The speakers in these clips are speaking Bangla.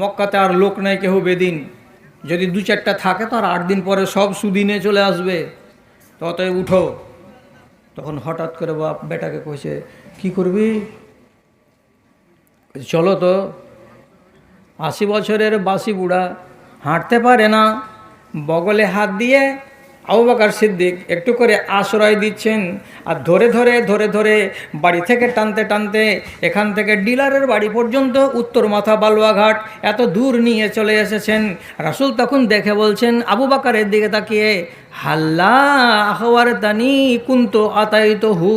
মক্কাতে আর লোক নাই কেহ বেদিন। যদি দু চারটা থাকে তো আর আট দিন পরে সব সুদিনে চলে আসবে। ততই উঠো। তখন হঠাৎ করে বাপ বেটাকে কইছে, কি করবি? চলো তো। আশি বছরের বাসি বুড়া হাঁটতে পারে না। বগলে হাত দিয়ে আবু বাকার সিদ্দিক একটু করে আশ্রয় দিচ্ছেন আর ধরে ধরে ধরে ধরে বাড়ি থেকে টানতে টানতে এখান থেকে ডিলারের বাড়ি পর্যন্ত উত্তর মাথা বালুয়াঘাট এত দূর নিয়ে চলে এসেছেন। রাসুল তখন দেখে বলছেন, আবু বাকারের দিকে তাকিয়ে, হাল্লা আহওয়ার তানি কুন্ত আতায়িত হু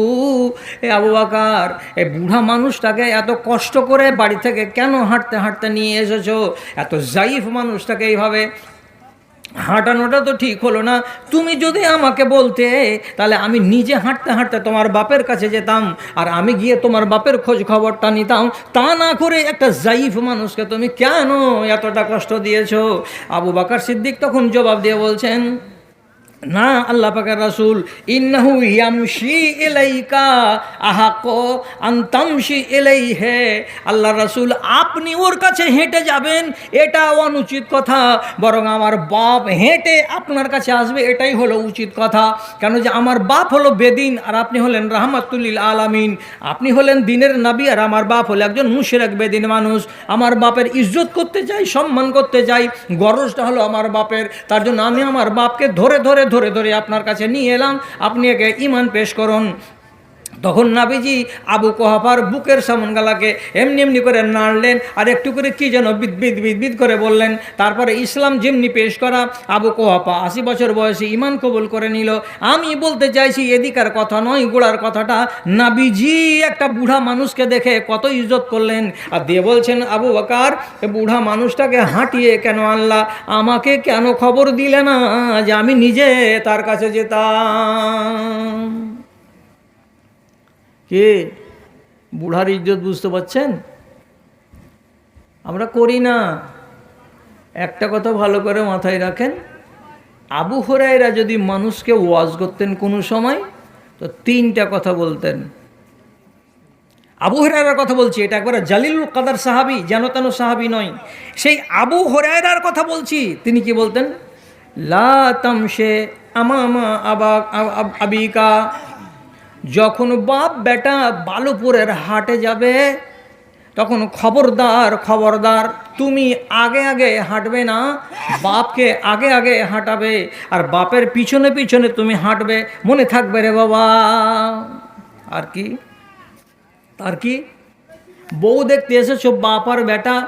এ আবু বাকার, এ বুড়া মানুষটাকে এত কষ্ট করে বাড়ি থেকে কেন হাঁটতে হাঁটতে নিয়ে এসেছ? এত জাইফ মানুষটাকে এইভাবে হাঁটানোটা তো ঠিক হলো না। তুমি যদি আমাকে বলতে, তাহলে আমি নিজে হাঁটতে হাঁটতে তোমার বাপের কাছে যেতাম, আর আমি গিয়ে তোমার বাপের খোঁজ খবরটা নিতাম। তা না করে একটা জাইফ মানুষকে তুমি কেন এতটা কষ্ট দিয়েছ? আবু বাকার সিদ্দিক তখন জবাব দিয়ে বলছেন না, আল্লাহ পাকের রাসূল, ইন্নাহু ইয়ামশি ইলাইকা আহাক আন্তামশি ইলাইহে। আল্লাহ রাসূল, আপনি ওর কাছে হেঁটে যাবেন, এটা অনুচিত কথা, বরং আমার বাপ হেঁটে আপনার কাছে আসবে, এটাই হলো উচিত কথা। কেন যে আমার বাপ হলো বেদিন, আর আপনি হলেন রাহমাতুল্লিল আলামিন। আপনি হলেন দিনের নাবি, আর আমার বাপ হলো একজন মুশরিক বেদিন মানুষ। আমার বাপের ইজ্জত করতে চাই, সম্মান করতে চাই, গরজটা হলো আমার বাপের। তার জন্য আমি আমার বাপকে ধরে ধরে ধরে ধরে আপনার কাছে নিয়ে এলাম। আপনি আগে ইমান পেশ করুন। তখন নাবিজি আবু কোহাফার বুকের সামন গালাকে এমনি এমনি করে নাড়লেন, আর একটু করে কি যেন বিদবিদ বিদবিদ করে বললেন, তারপরে ইসলাম যেমনি পেশ করা, আবু কোহাফা আশি বছর বয়সে ইমান কবুল করে নিল। আমি বলতে চাইছি, এদিকার কথা নয়, গোড়ার কথাটা। নাবিজি একটা বুড়া মানুষকে দেখে কত ইজ্জত করলেন, আর দিয়ে বলছেন, আবু বাকার বুড়া মানুষটাকে হাঁটিয়ে কেন আনলা? আমাকে কেন খবর দিলে না যে আমি নিজে তার কাছে যেতাম? কে? বুড়ার ইজ্জত বুঝতে পারছেন? আমরা করি না। একটা কথা ভালো করে মাথায় রাখেন। আবু হরাইরা যদি মানুষকে ওয়াজ করতেন কোনো সময়, তো তিনটা কথা বলতেন। আবু হরাইরার কথা বলছি, এটা একবার জালিলুল কাদার সাহাবি, যেন তেন সাহাবি নয়। সেই আবু হরাইরার কথা বলছি, তিনি কি বলতেন? লা তামশে আমামা আবা আবিকা যখন বাপ বেটা বালুপুরের হাটে যাবে, তখন খবরদার খবরদার, তুমি আগে আগে হাঁটবে না, বাপকে আগে আগে হাঁটাবে, আর বাপের পিছনে পিছনে তুমি হাঁটবে, মনে থাকবে রে বাবা। আর কি? আর কি? বউ দেখতে এসেছ, বাপ আর বেটা,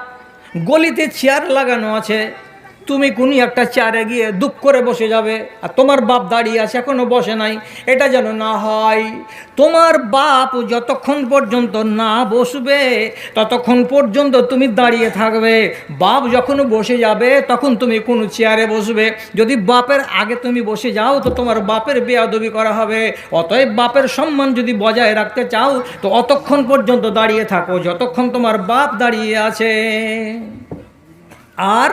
গলিতে চেয়ার লাগানো আছে তুমি কোনি একটা চেয়ারে গিয়ে দুঃখ করে বসে যাবে, আর তোমার বাপ দাঁড়িয়ে আছে, এখনও বসে নাই। এটা যেন না হয়। তোমার বাপ যতক্ষণ পর্যন্ত না বসবে, ততক্ষণ পর্যন্ত তুমি দাঁড়িয়ে থাকবে। বাপ যখন বসে যাবে, তখন তুমি কোনো চেয়ারে বসবে। যদি বাপের আগে তুমি বসে যাও, তো তোমার বাপের বেয়াদবি করা হবে। অতএব বাপের সম্মান যদি বজায় রাখতে চাও, তো অতক্ষণ পর্যন্ত দাঁড়িয়ে থাকো, যতক্ষণ তোমার বাপ দাঁড়িয়ে আছে। আর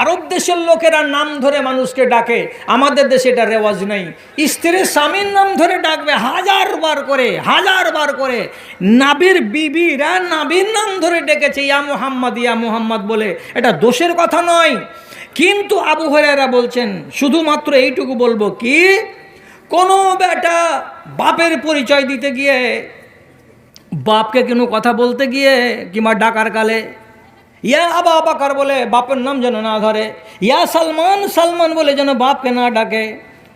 আরব দেশের লোকেরা নাম ধরে মানুষকে ডাকে, আমাদের দেশে এটা রেওয়াজ নেই। স্ত্রীর স্বামীর নাম ধরে ডাকবে, হাজার বার করে, হাজার বার করে। নাবির বিবিরা নাবির নাম ধরে ডেকেছে, ইয়া মোহাম্মদ ইয়া মোহাম্মদ বলে। এটা দোষের কথা নয়। কিন্তু আবু হরেরা বলছেন, শুধুমাত্র এইটুকু বলব কি, কোনো বেটা বাপের পরিচয় দিতে গিয়ে, বাপকে কোনো কথা বলতে গিয়ে, কিংবা ডাকার কালে ইয়া আবা বাকার বলে বাপের নাম যেন না ধরে। ইয়া সালমান সালমান বলে যেন বাপকে না ডাকে।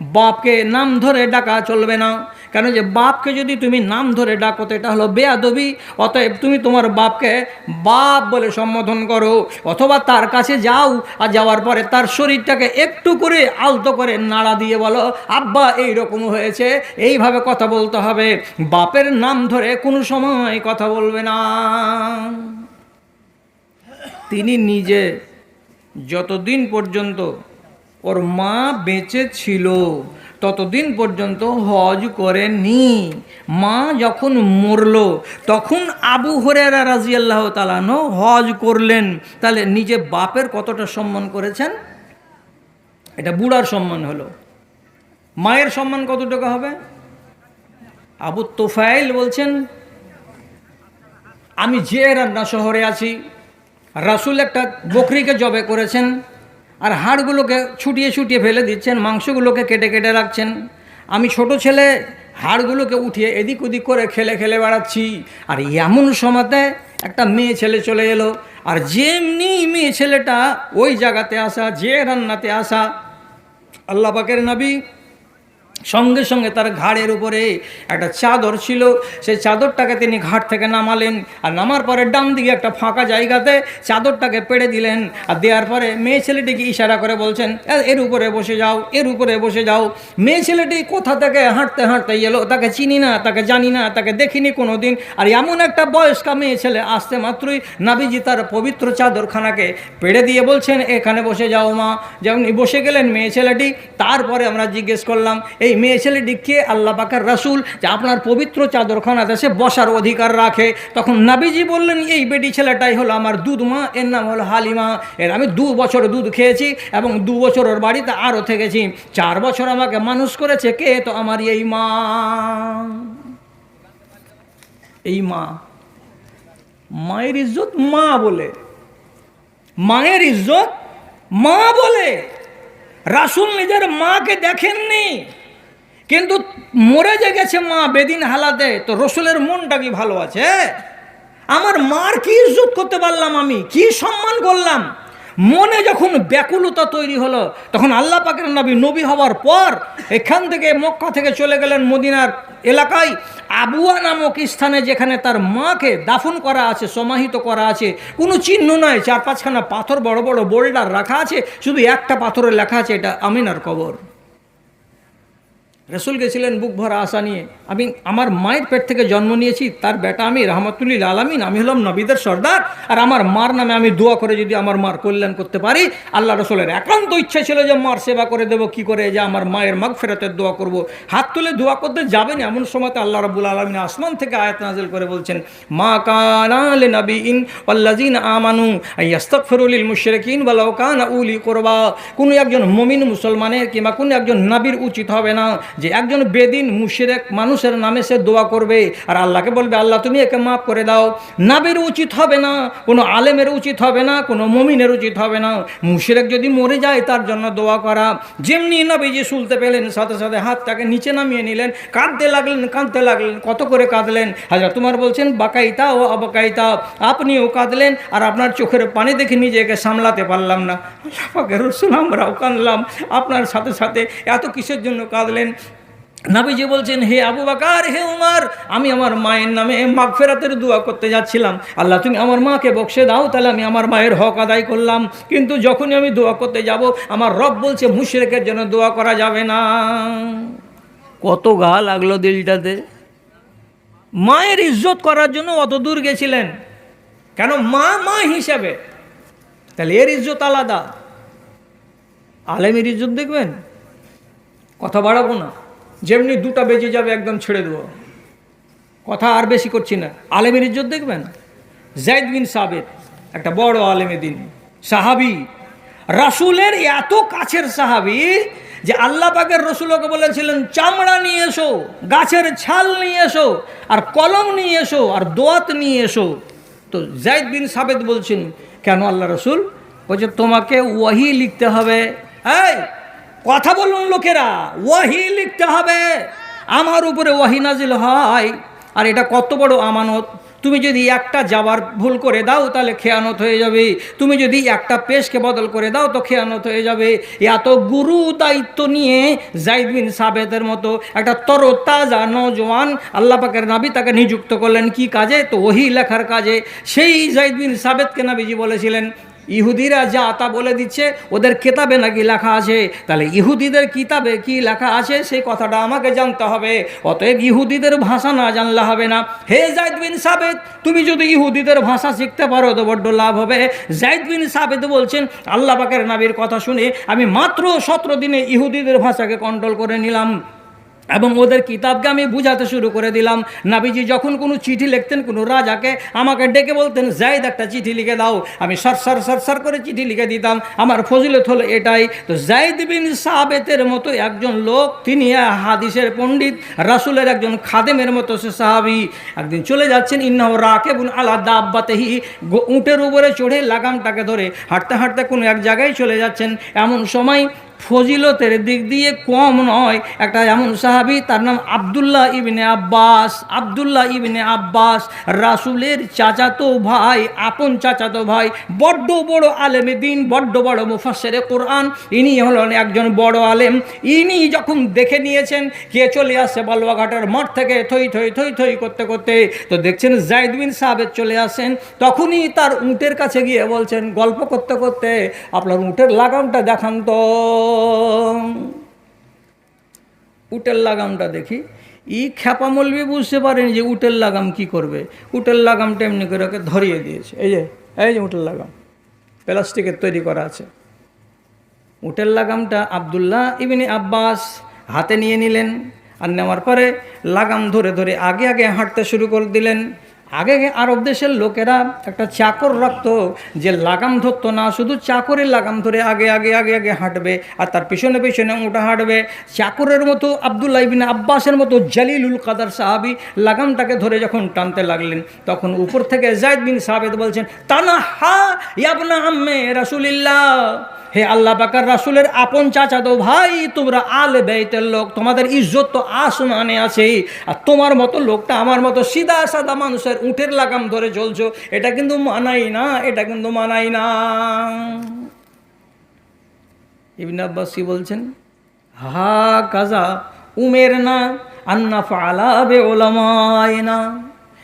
বাপকে নাম ধরে ডাকা চলবে না। কেন যে বাপকে যদি তুমি নাম ধরে ডাকো তো এটা হলো বেয়াদবি। অতএব তুমি তোমার বাপকে বাপ বলে সম্বোধন করো। অথবা তার কাছে যাও আর যাওয়ার পরে তার শরীরটাকে একটু করে আলতো করে নাড়া দিয়ে বলো, আব্বা এই রকম হয়েছে, এইভাবে কথা বলতে হবে। বাপের নাম ধরে কোনো সময় কথা বলবে না। তিনি নিজে যতদিন পর্যন্ত ওর মা বেঁচে ছিল, ততদিন পর্যন্ত হজ করেনি মা যখন মরল, তখন আবু হরেরা রাজি আল্লাহ তালানো হজ করলেন। তাহলে নিজে বাপের কতটা সম্মান করেছেন? এটা বুড়ার সম্মান হলো। মায়ের সম্মান কত টাকা হবে? আবু তোফাইল বলছেন, আমি যে রান্না শহরে আছি রাসুল একটা বকরিকে জবে করেছেন আর হাড়গুলোকে ছুটিয়ে ছুটিয়ে ফেলে দিচ্ছেন, মাংসগুলোকে কেটে কেটে রাখছেন। আমি ছোট ছেলে, হাড়গুলোকে উঠিয়ে এদিক ওদিক করে খেলে খেলে বেড়াচ্ছি। আর এমন সময়তে একটা মেয়ে ছেলে চলে এলো। আর যেমনি মেয়ে ছেলেটা ওই জায়গাতে আসা, যে রান্নাতে আসা, আল্লাহ পাকের নবী সঙ্গে সঙ্গে তার ঘাড়ের উপরে একটা চাদর ছিল। সেই চাদরটাকে তিনি ঘাট থেকে নামালেন আর নামার পরে ডান দিকে একটা ফাঁকা জায়গাতে চাদরটাকে পেড়ে দিলেন আর দেওয়ার পরে মেয়ে ছেলেটিকে ইশারা করে বলছেন এর উপরে বসে যাও, এর উপরে বসে যাও। মেয়ে ছেলেটি কোথা থেকে হাঁটতে হাঁটতে এলো, তাকে চিনি না, তাকে জানি না, তাকে দেখিনি কোনো দিন আর এমন একটা বয়স্কা মেয়ে ছেলে আসতে মাত্রই নাবিজি তার পবিত্র চাদরখানাকে পেড়ে দিয়ে বলছেন, এখানে বসে যাও মা। যেমন বসে গেলেন মেয়ে ছেলেটি, তারপরে আমরা জিজ্ঞেস করলাম এই মেয়ে ছেলেটি কে আল্লাহ পাকের রাসুল যে আপনার পবিত্র চাদরখানাতে সে বসার অধিকার রাখে। তখন নাবিজি বললেন, এই বেটি ছেলেটাই হলো আমার দুধ মা এর নাম হলো হালিমা। এর আমি দু বছর দুধ খেয়েছি এবং দু বছর ওর বাড়িতে আরও থেকেছি। চার বছর আমাকে মানুষ করেছে, কে তো আমার এই মা? এই মা। মায়ের ইজ্জত মা বলে। মায়ের ইজ্জত মা বলে। রাসুল নিজের মাকে দেখেননি। কিন্তু মরে যে গেছে মা বেদিন হালাতে, তো রসুলের মনটা কি ভালো আছে? আমার মার কি ইজ্জত করতে পারলাম আমি? কি সম্মান করলাম? মনে যখন ব্যাকুলতা তৈরি হলো, তখন আল্লাহ পাকের নবী নবী হওয়ার পর এখান থেকে মক্কা থেকে চলে গেলেন মদিনার এলাকায়। আবুয়া নামক স্থানে যেখানে তার মাকে দাফন করা আছে, সমাহিত করা আছে। কোনো চিহ্ন নয়, চার পাঁচখানা পাথর, বড় বড় বোল্ডার রাখা আছে। শুধু একটা পাথরে লেখা আছে, এটা আমিনার কবর। রসুল গেছিলেন বুক ভরা আশা নিয়ে, আমি আমার মায়ের পেট থেকে জন্ম নিয়েছি, তার বেটা আমি রহমতুল্লিল আলমিন, আমি হলাম নবীদের সর্দার, আর আমার মার নামে আমি দোয়া করে যদি আমার মার কল্যাণ করতে পারি, আল্লাহ রসুলের একান্ত ইচ্ছা ছিল যে মার সেবা করে দেবো, কি করে যে আমার মায়ের মাগ ফেরতের দোয়া করব। হাত তুলে দোয়া করতে যাবেন এমন সময়তে আল্লাহ রবুল আলমিন আসমান থেকে আয়াত নাজিল করে বলছেন, মা কানাল নবী ইন আল্লাজিন আমানু ইয়াস্তাগফিরুলিল মুশরিকিন ওয়ালাউ কানা উলি করবা। কোনো একজন মমিন মুসলমানের কিংবা কোনো একজন নাবির উচিত হবে না। যে একজন বেদিন মুশরেক মানুষের নামে সে দোয়া করবে আর আল্লাহকে বলবে, আল্লাহ, তুমি একে মাফ করে দাও। নাবির উচিত হবে না, কোনো আলেমের উচিত হবে না, কোনো মমিনের উচিত হবে না। মুশরেক যদি মরে যায়, তার জন্য দোয়া করা। যেমনি নবীজি শুলতে পেলেন, সাথে সাথে হাতটাকে নিচে নামিয়ে নিলেন, কাঁদতে লাগলেন কাঁদতে লাগলেন, কত করে কাঁদলেন। হাজরা তোমার বলছেন, বাকাইতা ও অবাকাইতা। আপনিও কাঁদলেন আর আপনার চোখের পানি দেখে নিজেকে সামলাতে পারলাম না। আল্লাহ রসুল, আমরাও কাঁদলাম। আপনার সাথে সাথে এত কিসের জন্য কাঁদলেন? নাবিজি বলছেন, হে আবু বাকার, হে উমার, আমি আমার মায়ের নামে মাগফেরাতের দোয়া করতে যাচ্ছিলাম। আল্লাহ, তুমি আমার মাকে বক্সে দাও, তাহলে আমি আমার মায়ের হক আদায় করলাম। কিন্তু যখনই আমি দোয়া করতে যাব, আমার রব বলছে, মুশরেকের জন্য দোয়া করা যাবে না। কত গা লাগল দিলটাতে। মায়ের ইজ্জত করার জন্য অত দূর গেছিলেন। কেন? মা মা হিসাবে। তাহলে এর ইজ্জত আলাদা। আলেমের ইজ্জত দেখবেন? কথা বাড়াবো না। যেমনি দুটা বেজে যাবে একদম ছেড়ে দেবো। কথা আর বেশি করছি না। আলেমের ইজ্জত দেখবেন? জাইদ বিন সাবেদ একটা বড় আলেমে দিন সাহাবি। রাসুলের এত কাছের সাহাবি যে আল্লাহ পাকের রসুলকে বলেছিলেন, চামড়া নিয়ে এসো, গাছের ছাল নিয়ে এসো, আর কলম নিয়ে এসো, আর দোয়াত নিয়ে এসো। তো জাইদ বিন সাবেদ বলছেন, কেন আল্লাহ রসুল? বলছে, তোমাকে ওয়াহি লিখতে হবে। এই! কথা বলুন লোকেরা, ওয়াহি লিখতে হবে। আমার উপরে ওয়াহি নাজিল হয়। আর এটা কত বড় আমানত। তুমি যদি একটা যাবার ভুল করে দাও, তাহলে খেয়ানত হয়ে যাবে। তুমি যদি একটা পেশকে বদল করে দাও, তো খেয়ানত হয়ে যাবে। এত গুরু দায়িত্ব নিয়ে জাইদ বিন সাবেদের মতো একটা তরতাজা নজওয়ান আল্লাহ পাকের নাবি তাকে নিযুক্ত করলেন। কি কাজে? তো ওহি লেখার কাজে। সেই জাইদ বিন সাবেদকে নাবিজি বলেছিলেন ইহুদিরা যা তা বলে দিচ্ছে, ওদের কেতাবে নাকি লেখা আছে? তাহলে ইহুদিদের কিতাবে কি লেখা আছে? সেই কথাটা আমাকে জানতে হবে। অতএব ইহুদিদের ভাষা না জানলে হবে না। হে জাইদ বিন সাবেদ তুমি যদি ইহুদিদের ভাষা শিখতে পারো তো বড্ড লাভ হবে। জাইদ বিন সাবেদ বলছেন, আল্লাহ পাকের নাবির কথা শুনে আমি মাত্র সতেরো দিনে ইহুদিদের ভাষাকে কন্ট্রোল করে নিলাম। এবং ওদের কিতাবকে আমি বুঝাতে শুরু করে দিলাম। নাবিজি যখন কোনো চিঠি লিখতেন, কোনো রাজাকে আমাকে ডেকে বলতেন জাইদ একটা চিঠি লিখে দাও। আমি সার সার সার সার করে চিঠি লিখে দিতাম। আমার ফজিলত হলো এটাই, তো জাইদ বিন সাহাবেতের মতো একজন লোক, তিনি হাদিসের পণ্ডিত, রাসুলের একজন খাদেমের মতো সে সাহাবি। একদিন চলে যাচ্ছেন, ইন্নাহ রাকেবুন আলা দাব্বাতেহি উটের উপরে চড়ে লাগামটাকে ধরে হাঁটতে হাঁটতে কোনো এক জায়গায় চলে যাচ্ছেন। এমন সময় ফজিলতের দিক দিয়ে কম নয়। একটা এমন সাহাবি, তার নাম আবদুল্লাহ ইবনে আব্বাস। আবদুল্লাহ ইবনে আব্বাস, রাসুলের চাচাতো ভাই, আপন চাচাতো ভাই, বড্ড বড় আলেমে দিন, বড্ড বড় মুফাসেরে কোরআন। ইনি হলেন একজন বড় আলেম। ইনি যখন দেখে নিয়েছেন, কে চলে আসছে বালুয়াঘাটের মাঠ থেকে, থই থই থই থই করতে করতে, তো দেখছেন জাইদ বিন সাহেব চলে আসেন। তখনই তার উটের কাছে গিয়ে বলছেন, গল্প করতে করতে, আপনার উটের লাগামটা দেখান তো। উটের লাগামটা দেখি। ই খ্যাপা মলবি বুঝতে পারেনি যে উটের লাগাম কি করবে। উটের লাগামটা এমনি করে ওকে ধরিয়ে দিয়েছে। এই যে এই যে উটের লাগাম। প্লাস্টিকের তৈরি করা আছে। উটের লাগামটা আবদুল্লাহ ইবিনি আব্বাস হাতে নিয়ে নিলেন আর নেওয়ার পরে লাগাম ধরে ধরে আগে আগে হাঁটতে শুরু করে দিলেন। আগে আরব দেশের লোকেরা একটা চাকর রাখতো যে লাগাম ধরতো না, শুধু চাকরের লাগাম ধরে আগে আগে আগে আগে হাঁটবে আর তার পিছনে পিছনে ওটা হাঁটবে। চাকরের মতো আবদুল্লাহ ইবিন আব্বাসের মতো জালিলুল কাদার সাহাবি লাগামটাকে ধরে যখন টানতে লাগলেন, তখন উপর থেকে জায়দ বিন সাহাবেদ বলছেন তানা হা ইয়াবনা আম্মে রাসুলিল্লাহ। হে আল্লাহ পাকার রাসুলের আপন চাচা তো ভাই, তোমরা আলে বেতের লোক, তোমাদের ইজ্জত তো আসমানে আছে আর তোমার মতো লোকটা আমার মতো সিধা সাদা মানুষের উঠের লাগাম ধরে চলছো এটা কিন্তু মানাই না, এটা কিন্তু মানাই না। ইবিন আব্বাস বলছেন? হা কাজা উমের না, আন্না ফালা বে ওলামায় না।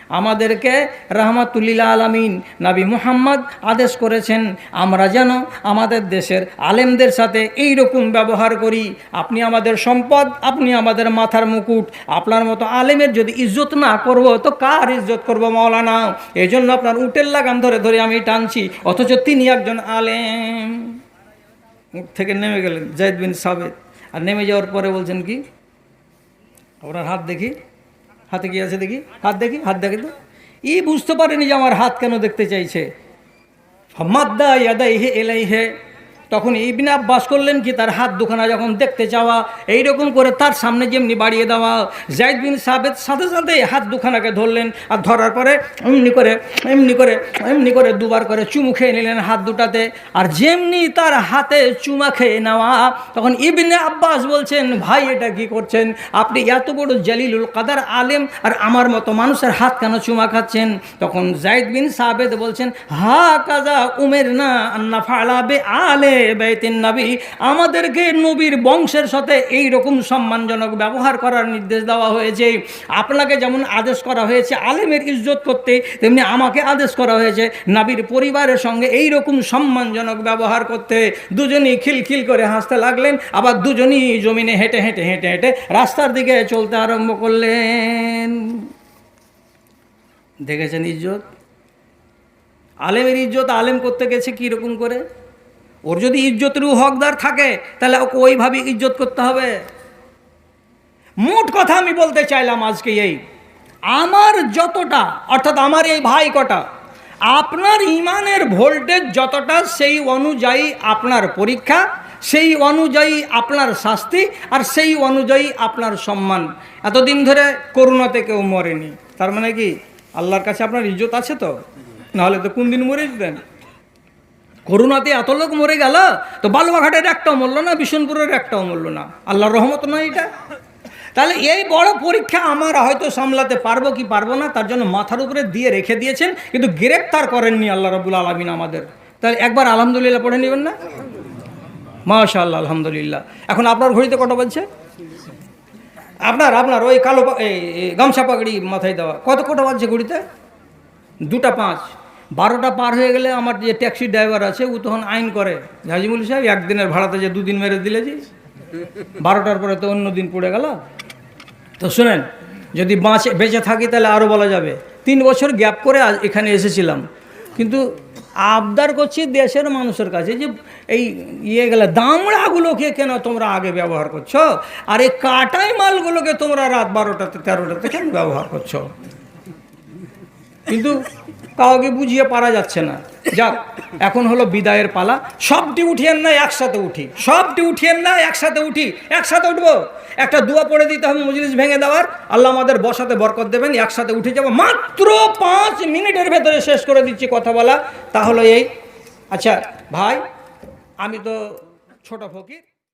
আমাদেরকে রাহমাতুল্লিল আলামিন নাবি মুহাম্মদ আদেশ করেছেন, আমরা যেন আমাদের দেশের আলেমদের সাথে এই রকম ব্যবহার করি। আপনি আমাদের সম্পদ, আপনি আমাদের মাথার মুকুট। আপনার মতো আলেমের যদি ইজ্জত না করব, তো কার ইজ্জত করব মৌলানা এই জন্য আপনার উটের লাগাম ধরে ধরে আমি টানছি। অথচ তিনি একজন আলেম। থেকে নেমে গেলেন জায়দ বিন সাবেদ আর নেমে যাওয়ার পরে বলছেন কি? আপনার হাত দেখি। হাতে কি আছে দেখি? হাত দেখি? হাত দেখি তো। ই বুঝতে পারেনি যে আমার হাত কেন দেখতে চাইছে। মাদ্দা ইয়াদাই হে এলাই হে তখন ইবনে আব্বাস করলেন কি, তার হাত দুখানা যখন দেখতে চাওয়া এই রকম করে তার সামনে যেমনি বাড়িয়ে দেওয়া, জাইদ বিন সাবেদ সাথে সাথে হাত দুখানাকে ধরলেন আর ধরার পরে এমনি করে এমনি করে এমনি করে দুবার করে চুমু খেয়ে নিলেন হাত দুটাতে। আর যেমনি তার হাতে চুমা খেয়ে নেওয়া, তখন ইবিনে আব্বাস বলছেন, ভাই, এটা কি করছেন? আপনি এত বড় জালিলুল কাদার আলেম, আর আমার মতো মানুষের হাত কেন চুমা খাচ্ছেন? তখন জাইদ বিন সাবেদ বলছেন, হা কাজা উমের না আন্না ফালাবে আলে। বেতিন নবী, আমাদেরকে নবীর বংশের সাথে এই রকম সম্মানজনক ব্যবহার করার নির্দেশ দেওয়া হয়েছে। আপনাকে যেমন আদেশ করা হয়েছে আলেমের ইজ্জত করতে, তেমনি আমাকে আদেশ করা হয়েছে নাবির পরিবারের সঙ্গে এই রকম সম্মানজনক ব্যবহার করতে। দুজনই খিলখিল করে হাসতে লাগলেন, আবার দুজনই জমিনে হেঁটে হেঁটে হেঁটে হেঁটে রাস্তার দিকে চলতে আরম্ভ করলেন। দেখেছেন ইজ্জত? আলেমের ইজ্জত আলেম করতে গেছে কীরকম করে? ওর যদি ইজ্জতের হকদার থাকে, তাহলে ওকে ওইভাবে ইজ্জত করতে হবে। মোট কথা আমি বলতে চাইলাম আজকে এই, আমার যতটা, অর্থাৎ আমার এই ভাই কটা, আপনার ইমানের ভোল্টেজ যতটা, সেই অনুযায়ী আপনার পরীক্ষা, সেই অনুযায়ী আপনার শাস্তি, আর সেই অনুযায়ী আপনার সম্মান। এতদিন ধরে করুণাতে কেউ মরেনি। তার মানে কি, আল্লাহর কাছে আপনার ইজ্জত আছে তো? নাহলে তো কোন দিন মরে যেতেন? করোনাতে এত লোক মরে গেল, তো বালুয়াঘাটের একটাও মরলো না বিশনপুরের একটাও মরলো না। আল্লাহর রহমত নয় এটা। তাহলে এই বড় পরীক্ষা আমরা হয়তো সামলাতে পারব কি পারব না, তার জন্য মাথার উপরে দিয়ে রেখে দিয়েছেন, কিন্তু গ্রেপ্তার করেননি আল্লাহ রবুল আলমিন আমাদের। তাহলে একবার আলহামদুলিল্লাহ পড়ে নেবেন না? মাশা আল্লাহ আলহামদুলিল্লাহ। এখন আপনার ঘড়িতে কটা বলছে আপনার আপনার ওই কালো এই গামছা পাগড়ি মাথায় দেওয়া। কত, কটা বাজছে ঘড়িতে? দুটা পাঁচ। বারোটা পার হয়ে গেলে আমার যে ট্যাক্সি ড্রাইভার আছে, ও তখন আইন করে হাজিমুল সাহেব, একদিনের ভাড়াতে যে দুদিন মেরে দিলে যে বারোটার পরে তো অন্য দিন পড়ে গেল। তো শুনেন, যদি বাঁচে, বেঁচে থাকি তাহলে আরও বলা যাবে। তিন বছর গ্যাপ করে এখানে এসেছিলাম। কিন্তু আবদার করছি দেশের মানুষের কাছে যে এই ইয়ে গেলে দামড়াগুলোকে কেন তোমরা আগে ব্যবহার করছ? আর এই কাটাই মালগুলোকে তোমরা রাত বারোটাতে, তেরোটাতে কেন ব্যবহার করছ? কিন্তু কাউকে বুঝিয়ে পারা যাচ্ছে না। যাক, এখন হলো বিদায়ের পালা। সবটি উঠিয়েন না, একসাথে উঠি। সবটি উঠিয়েন না, একসাথে উঠি। একসাথে উঠবো। একটা দুয়া পড়ে দিতে হবে মজলিস ভেঙে দেওয়ার। আল্লাহ আমাদের বসাতে বরকত দেবেন, একসাথে উঠে যাব। মাত্র পাঁচ মিনিটের ভেতরে শেষ করে দিচ্ছি কথা বলা। তাহলে এই আচ্ছা ভাই, আমি তো ছোট ফকির।